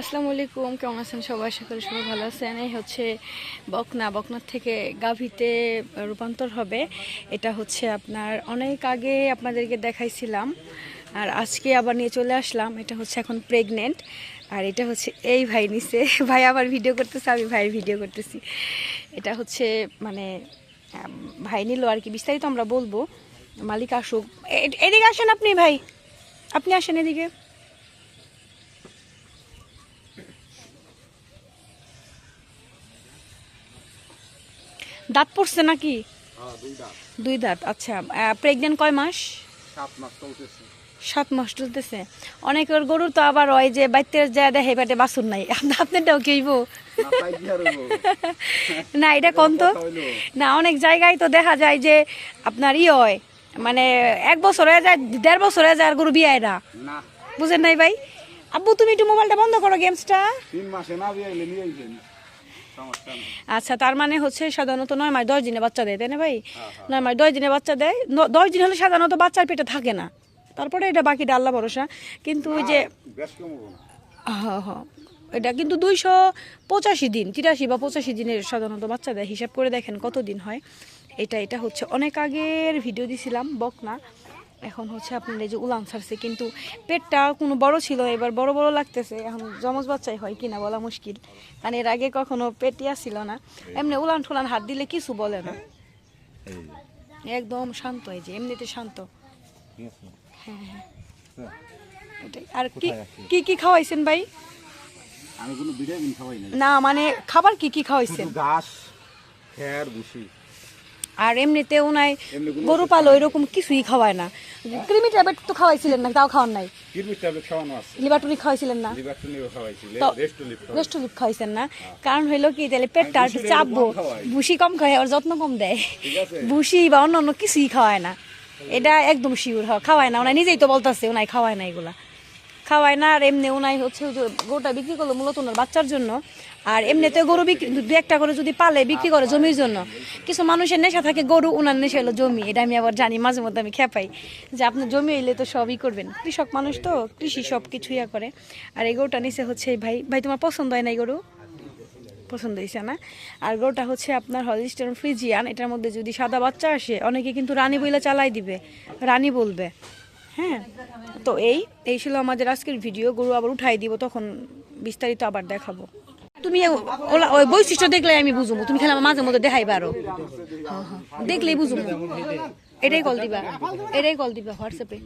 আসসালামু আলাইকুম, কেমন আছেন সবাই? করি সবাই ভালো আছেন। এই হচ্ছে বকনা। বকনার থেকে গাভীতে রূপান্তর হবে। এটা হচ্ছে আপনার অনেক আগে আপনাদেরকে দেখাইছিলাম। আর আজকে আবার নিয়ে চলে আসলাম। এটা হচ্ছে এখন প্রেগনেন্ট আর এটা হচ্ছে এই ভাই নিছে। ভাই আবার ভিডিও করতেছে, আমি ভাইয়ের ভিডিও করতেছি। এটা হচ্ছে মানে ভাই নিল আর কি। বিস্তারিত আমরা বলব। মালিক আসুক। এদিকে আসেন আপনি ভাই। আপনি আসেন এদিকে। দাঁত পড়ছে নাকি? দুই দাঁত। আচ্ছা। প্রেগনেন্ট কয় মাস? সাত মাস চলতেছে। অনেকের গরুর তো আবার হয় যে বাইতে যা দেখে পেটে বাসুর নাই। আপনারটাও কেইব না এটা কোন তো? না অনেক জায়গায় তো দেখা যায় যে আপনার ই হয় মানে এক বছর হয়ে যায় দেড় বছর হয়ে যায় আর গরু বিয়ায় না। না। বুঝেন নাই ভাই? আব্বু তুমি একটু মোবাইলটা বন্ধ করো গেমসটা। তিন মাসে না বিয়ে আচ্ছা তার মানে হচ্ছে সাধারণত নয় মাস দশ দিনে বাচ্চা দেয় তাই না ভাই? নয় মাস দশ দিনে বাচ্চা দেয় দশ দিন হলে সাধারণত বাচ্চার পেটে থাকে না। তারপরে এটা বাকিটা আল্লাহ ভরসা। কিন্তু ওই যে হ্যাঁ হ্যাঁ এটা কিন্তু দুইশো পঁচাশি দিন তিরাশি বা পঁচাশি দিনের সাধারণত বাচ্চা দেয়। হিসাব করে দেখেন কত দিন হয়। এটা এটা হচ্ছে অনেক আগের ভিডিও দিছিলাম বকনা। এখন হচ্ছে আপনার এই যে উলান ছাড়ছে কিন্তু পেটটা কোনো বড় ছিল এবার বড় বড় লাগতেছে এখন জমজ বাচ্চাই হয় কিনা বলা মুশকিল। কারণ এর আগে কখনো পেটিয়া ছিল না। এমনি উলান ঠুলান হাত দিলে কিছু বলে না। একদম শান্ত এই যে এমনিতে শান্ত। হ্যাঁ হ্যাঁ। আর কি কি কি খাওয়াইছেন ভাই? আমি কোনো খাওয়াই না মানে খাবার কি কি খাওয়াইছেন? ঘাস খের ভুসি। আর এমনিতেও নাই। গরু পালো এরকম কিছুই খাওয়ায় না। ক্রিমি ট্যাবলেট তো খাওয়াইছিলেন না তাও খাওয়ান নাই। কিরমির ট্যাবলেট খাওয়ানো আছে। খাওয়াইছিলেন না। লিভার টনিকও খাওয়াইছি তো- রেস্ট লিপ রেস্টলিপ খাওয়াইছেন না। কারণ হইল কি তাহলে পেটটা আর চাপবো ভুসি কম খায় আর যত্ন কম দেয়। ভুসি বা অন্য অন্য কিছুই খাওয়ায় না। এটা একদম শিওর খাওয়ায় না ওনাই নিজেই তো বলতেছে ওনাই খাওয়ায় না এগুলা। খাওয়ায় না, আর এমনি ওনাই হচ্ছে গরুটা বিক্রি করল মূলত ওনার বাচ্চার জন্য। আর এমনিতে গরু বিক্রি দু একটা করে যদি পালে বিক্রি করে জমির জন্য। কিছু মানুষের নেশা থাকে, গরু ওনার নেশা হলো জমি, এটা আমি আবার জানি, মাঝে মধ্যে আমি খেপাই। যে আপনার জমি হইলে তো সবই করবেন। কৃষক মানুষ তো, কৃষি সব কিছু ইয়া করে। আর এই গরুটা নিচে হচ্ছে ভাই ভাই তোমার পছন্দ হয় না এই গরু? পছন্দ হয়েছে না? আর গরুটা হচ্ছে আপনার হলিস্টার ফ্রিজিয়ান, এটার মধ্যে যদি সাদা বাচ্চা আসে, অনেকে কিন্তু রানী বইলে চালাই দিবে। রানী বলবে। হ্যাঁ। তো এই এই ছিল আমাদের আজকের ভিডিও গরু আবার উঠাই দিব তখন বিস্তারিত আবার দেখাবো। তুমি ওলা- ওই বৈশিষ্ট্য দেখলে আমি বুঝব তুমি খালি মাঝে মধ্যে হ্যাঁ, হ্যাঁ। দেখলেই বুঝব এটাই কল দিবা। এটাই কল দিবা হোয়াটসঅ্যাপে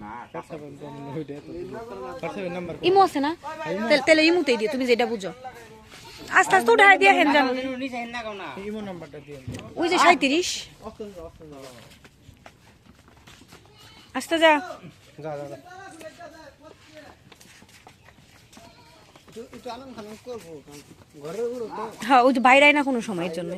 ইমো আছে না? তাহলে- ইমুতেই দিও তুমি যেটা বুঝো। আস্তে আস্তে উঠাই দিয়ে হেন জানো। ওই যে সাঁত্রিশ আস্তে যা। হ্যাঁ ও যে বাইরে না কোনো সময়ের জন্য